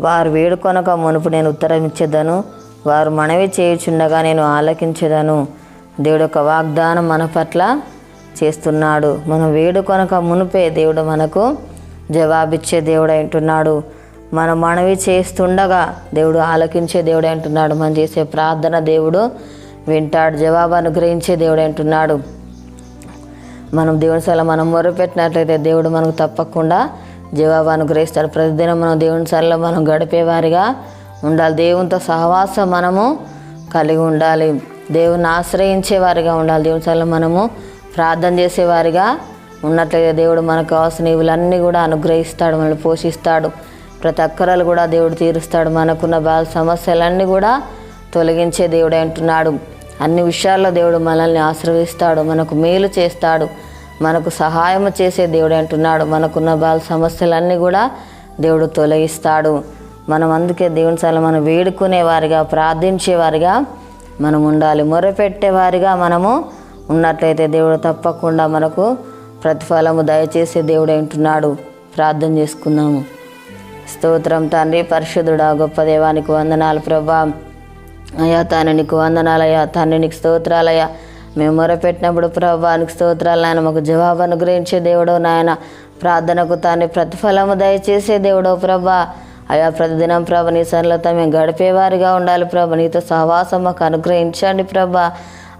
వారు వేడుకొనక మునుపు నేను ఉత్తరం ఇచ్చేదను వారు మనవి చేయుచుండగా నేను ఆలకించేదను. దేవుడు యొక్క వాగ్దానం మన పట్ల చేస్తున్నాడు. మనం వేడుకొనక మునుపే దేవుడు మనకు జవాబిచ్చే దేవుడు అంటున్నాడు మనం మనవి చేస్తుండగా దేవుడు ఆలకించే దేవుడు అంటున్నాడు మనం చేసే ప్రార్థన దేవుడు వింటాడు. జవాబు అనుగ్రహించే దేవుడు అంటున్నాడు మనం దేవుని సల మనం మొరపెట్టినట్లయితే దేవుడు మనకు తప్పకుండా జవాబు అనుగ్రహిస్తాడు ప్రతిదినం మనం దేవుని సరలో మనం గడిపేవారిగా ఉండాలి. దేవునితో సహవాసం మనము కలిగి ఉండాలి. దేవుని ఆశ్రయించే వారిగా ఉండాలి. దేవుని సరలో మనము ప్రార్థన చేసేవారిగా ఉన్నట్లయితే దేవుడు మనకు కావాల్సిన ఇవులన్నీ కూడా అనుగ్రహిస్తాడు మనల్ని పోషిస్తాడు. ప్రతి అక్కరలు కూడా దేవుడు తీరుస్తాడు. మనకున్న బాధ సమస్యలన్నీ కూడా తొలగించే దేవుడు అంటున్నాడు. అన్ని విషయాల్లో దేవుడు మనల్ని ఆశ్రయిస్తాడు మనకు మేలు చేస్తాడు. మనకు సహాయం చేసే దేవుడు అంటున్నాడు. మనకున్న బాల సమస్యలన్నీ కూడా దేవుడు తొలగిస్తాడు. మనం అందుకే దేవుని సార్లు మనం వేడుకునే వారిగా ప్రార్థించేవారిగా మనం ఉండాలి. మొరపెట్టేవారిగా మనము ఉన్నట్లయితే దేవుడు తప్పకుండా మనకు ప్రతిఫలము దయచేసే దేవుడు అంటున్నాడు. ప్రార్థన చేసుకుందాము. స్తోత్రం తండ్రి పరిశుద్ధుడా గొప్ప దేవానికి వందనాలు ప్రభా. అయ్యా తాను నీకు వందనాలయ్యా. తండ్రి నీకు స్తోత్రాలయ్యా. మేము మొరపెట్టినప్పుడు ప్రభానికి స్తోత్రాలు నాయన మాకు జవాబు అనుగ్రహించే దేవుడు నాయన. ప్రార్థనకు తాన్ని ప్రతిఫలము దయచేసే దేవుడో ప్రభా. అయా ప్రతిదినం ప్రభ నీ సరళత మేము గడిపేవారిగా ఉండాలి ప్రభ. నీతో సహవాసం మాకు అనుగ్రహించండి ప్రభా.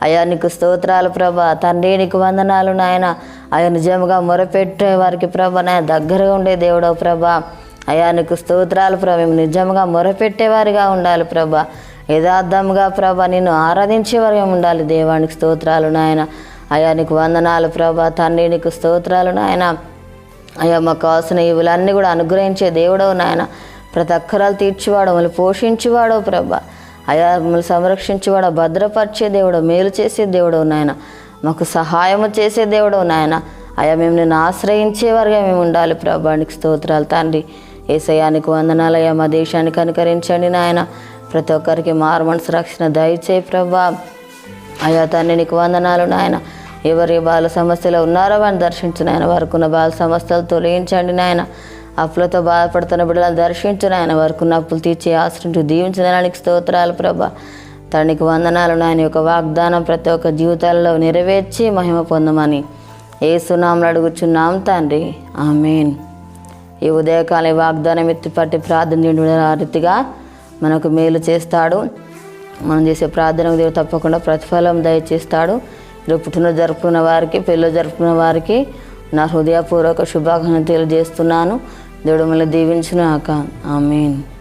అయా నీకు స్తోత్రాలు ప్రభ. తండ్రి నీకు వందనాలు నాయన. అయా నిజంగా మొరపెట్టే వారికి ప్రభ నాయన దగ్గరగా ఉండే దేవుడో ప్రభా. అయా నీకు స్తోత్రాలు ప్రభ. మేము నిజంగా మొరపెట్టేవారిగా ఉండాలి ప్రభా. యథార్థంగా ప్రభ నిన్ను ఆరాధించేవారిగా ఉండాలి దేవానికి స్తోత్రాలు నాయన. అయా నీకు వందనాలు ప్రభ తండ్రి నీకు స్తోత్రాలు నాయన. అయ్యా మాకు కావాల్సిన ఇవులన్నీ కూడా అనుగ్రహించే దేవుడవు నాయన. ప్రతి అక్కరాలు తీర్చివాడు మమ్మల్ని పోషించేవాడో ప్రభ. అయా మమ్మల్ని సంరక్షించేవాడు భద్రపరిచే దేవుడు మేలు చేసే దేవుడవు నాయన. మాకు సహాయము చేసే దేవుడవు నాయన. అయా మేము నిన్ను ఆశ్రయించేవారుగా మేము ఉండాలి ప్రభానికి స్తోత్రాలు తండ్రి. ఏసయానికి వందనాలు అయ్యా మా దేశానికి అనుకరించండి నాయన. ప్రతి ఒక్కరికి మారు మనసు రక్షణ దయచేయి ప్రభా. అయ్యా తండ్రి నీకు వందనాలు నాయన. ఎవరి బాల సమస్యలు ఉన్నారో దర్శించిన దర్శించు నాయన. వారికున్న బాల సమస్యలు తొలగించండి నాయన. అప్పులతో బాధపడుతున్న బిడ్డలను దర్శించు నాయన. వారికున్న అప్పులు తీర్చి ఆశ్రయించు దీవించడానికి స్తోత్రాలు ప్రభా. తనకి వందనాలు నాయన. యొక్క వాగ్దానం ప్రతి ఒక్క జీవితాల్లో నెరవేర్చి మహిమ పొందమని ఏ సునాములు అడుగుచున్నాం తండ్రి. ఆమెన్. ఈ ఉదయకాల ఈ వాగ్దానం ఎత్తిపట్టి ప్రార్థన ఆ రీతిగా మనకు మేలు చేస్తాడు. మనం చేసే ప్రార్థనకు దేవుడు తప్పకుండా ప్రతిఫలం దయచేస్తాడు. రేపు పుట్టిన జరుపుకున్న వారికి పెళ్ళి జరుపుకున్న వారికి నా హృదయపూర్వక శుభాకాంక్షలు తెలియజేస్తున్నాను. దేవుడు మళ్ళీ దీవించిన ఆమెన్.